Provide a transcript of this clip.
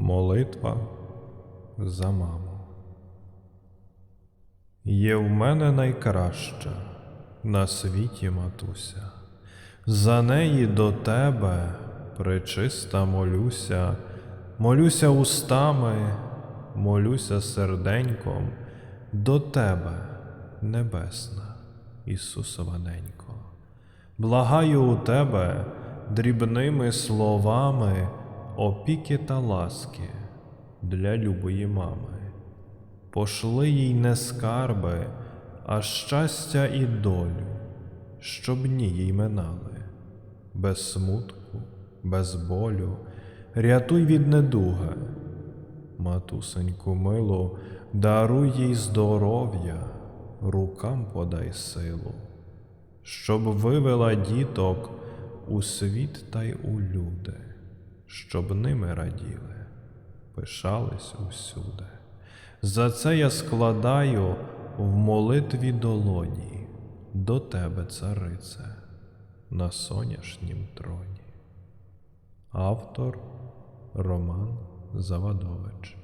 Молитва за маму. Є в мене найкраща на світі матуся. За неї до тебе, пречиста, молюся, молюся устами, молюся серденьком, до тебе, небесна, Ісусова ненько. Благаю у тебе дрібними словами опіки та ласки для любої мами. Пошли їй не скарби, а щастя і долю, щоб дні їй минали, без смутку, без болю, рятуй від недуги. Матусеньку милу, даруй їй здоров'я, рукам подай силу, щоб вивела діток у світ та й у люди, щоб ними раділи, пишались усюди. За це я складаю в молитві долоні до тебе, царице, на соняшнім троні. Автор Роман Завадович